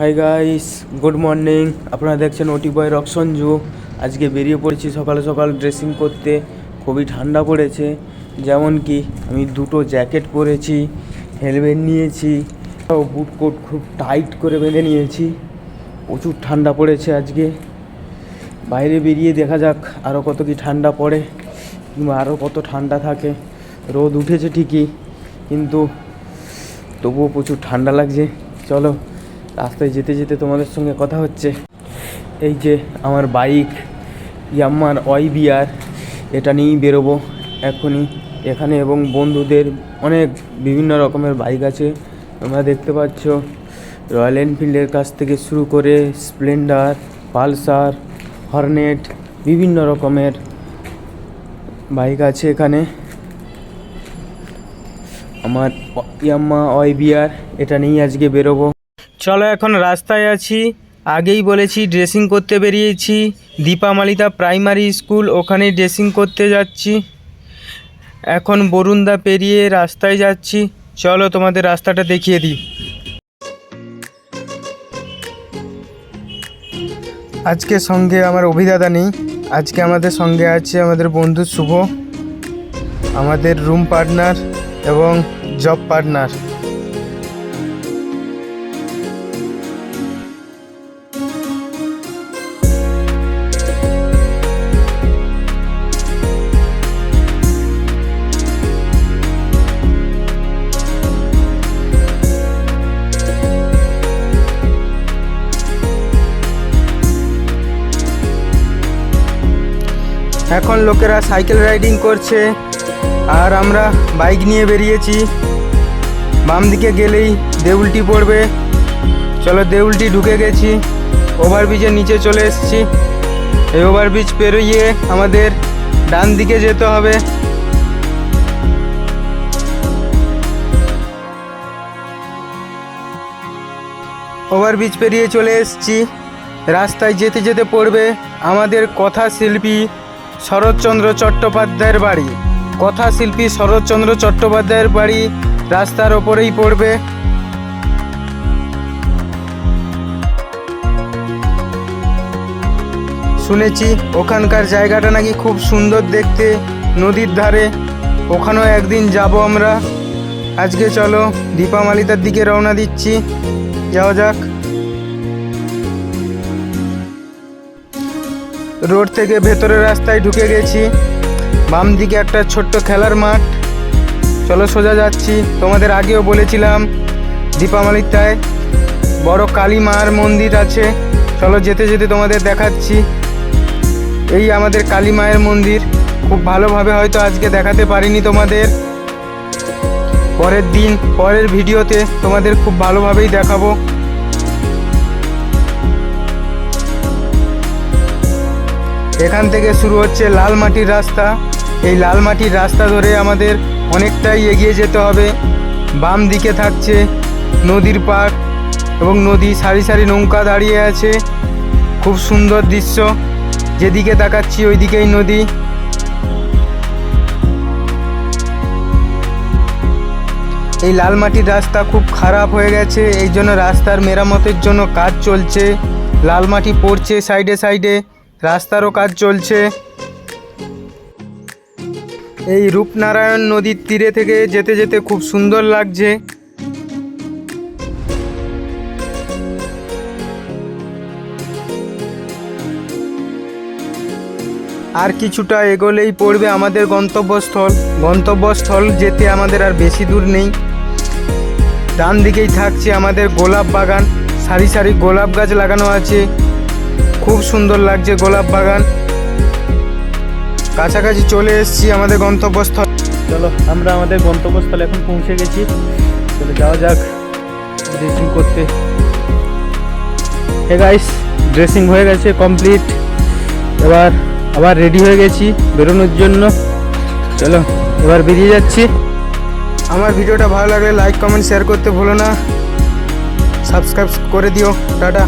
Hi guys good morning আপনারা দেখছেন ওটি বয় রক সঞ্জু আজকে বেরিয়ে পড়েছি সকালে সকাল ড্রেসিং করতে। খুবই ঠান্ডা পড়েছে। যেমন কি, আমি দুটো জ্যাকেট পরেছি হেলমেট নিয়েছি বুট কোট খুব টাইট করে বেঁধে নিয়েছি। প্রচুর ঠান্ডা পড়েছে আজকে। বাইরে বেরিয়ে দেখা যাক আরও কত কি ঠান্ডা পড়ে, কিংবা আরও কত ঠান্ডা থাকে। রোদ উঠেছে ঠিকই, কিন্তু তবুও প্রচুর ঠান্ডা লাগছে। চলো রাস্তায় যেতে যেতে তোমাদের সঙ্গে কথা হচ্ছে। এই যে আমার বাইক ইয়াম্মার ওয়াই বিআর এটা নিয়েই বেরোবো এখনই। এখানে এবং বন্ধুদের অনেক বিভিন্ন রকমের বাইক আছে। তোমরা দেখতে পাচ্ছ রয়্যাল এনফিল্ডের কাছ থেকে শুরু করে স্প্লেন্ডার পালসার হর্নেট বিভিন্ন রকমের বাইক আছে এখানে। আমার ইয়াম্মা ওয়াই বিআর এটা নিয়েই আজকে বেরোবো। চলো এখন রাস্তায় আছি। আগেই বলেছি ড্রেসিং করতে বেরিয়েছি। দীপা দীপামালিতা প্রাইমারি স্কুল ওখানেই ড্রেসিং করতে যাচ্ছি। এখন বরুণদা পেরিয়ে রাস্তায় যাচ্ছি। চলো তোমাদের রাস্তাটা দেখিয়ে দিই। আজকে সঙ্গে আমার অভিদাদা নেই আজকে আমাদের সঙ্গে আছে আমাদের বন্ধু শুভ, আমাদের রুম পার্টনার এবং জব পার্টনার এখন লোকেরা সাইকেল রাইডিং করছে আর আমরা বাইক নিয়ে বেরিয়েছি। বাম দিকে গেলেই দেউলটি পড়বে। চলো দেউলটি ঢুকে গেছি। ওভারব্রিজের নিচে চলে এসেছি। এই ওভারব্রিজ পেরিয়ে আমাদের ডান দিকে যেতে হবে। ওভারব্রিজ পেরিয়ে চলে এসেছি। রাস্তায় যেতে যেতে পড়বে আমাদের কথা শিল্পী শরৎচন্দ্র চট্টোপাধ্যায়ের বাড়ি। কথা শিল্পী শরৎচন্দ্র চট্টোপাধ্যায়ের বাড়ি রাস্তার ওপরেই পড়বে। শুনেছি ওখানকার জায়গাটা নাকি খুব সুন্দর দেখতে, নদীর ধারে। ওখানেও একদিন যাব আমরা। আজকে চলো, দীপামালিতার দিকে রওনা দিচ্ছি। যাওয়া যাক। রোড থেকে ভেতরের রাস্তায় ঢুকে গেছি। বাম দিকে একটা ছোট্ট খেলার মাঠ। চলো সোজা যাচ্ছি। তোমাদের আগেও বলেছিলাম দীপামালিতায় বড় কালী মার মন্দির আছে। চলো যেতে যেতে তোমাদের দেখাচ্ছি। এই আমাদের কালী মায়ের মন্দির। খুব ভালোভাবে হয়তো আজকে দেখাতে পারিনি তোমাদের। পরের দিন, পরের ভিডিওতে তোমাদের খুব ভালোভাবেই দেখাবো। এখান থেকে শুরু হচ্ছে লাল মাটির রাস্তা। এই লাল মাটির রাস্তা ধরে আমাদের অনেকটাই এগিয়ে যেতে হবে। বাম দিকে থাকছে নদীর পাড় এবং নদী সারি সারি নৌকা দাঁড়িয়ে আছে। খুব সুন্দর দৃশ্য। যেদিকে তাকাচ্ছি ওই দিকেই নদী। এই লাল মাটির রাস্তা খুব খারাপ হয়ে গেছে। এই জন্য রাস্তার মেরামতের জন্য কাজ চলছে। লাল মাটি পড়ছে সাইডে সাইডে। রাস্তারও কাজ চলছে। এই রূপনারায়ণ নদীর তীরে থেকে যেতে যেতে খুব সুন্দর লাগছে। আর কিছুটা এগোলেই পড়বে আমাদের গন্তব্যস্থল। গন্তব্যস্থল যেতে আমাদের আর বেশি দূর নেই। ডান দিকেই থাকছে আমাদের গোলাপ বাগান। সারি সারি গোলাপ গাছ লাগানো আছে। খুব সুন্দর লাগছে গোলাপ বাগান। কাছাকাছি চলে এসেছি আমাদের গন্তব্যস্থল। চলো আমরা আমাদের গন্তব্যস্থলে এখন পৌঁছে গেছি। চলে যাওয়া যাক ড্রেসিং করতে। হে গাইস ড্রেসিং হয়ে গেছে কমপ্লিট এবার আবার রেডি হয়ে গেছি বেরোনোর জন্য। চলো এবার বেরিয়ে যাচ্ছি। আমার ভিডিওটা ভালো লাগলে লাইক কমেন্ট শেয়ার করতে ভুলো না। সাবস্ক্রাইব করে দিও। টাটা।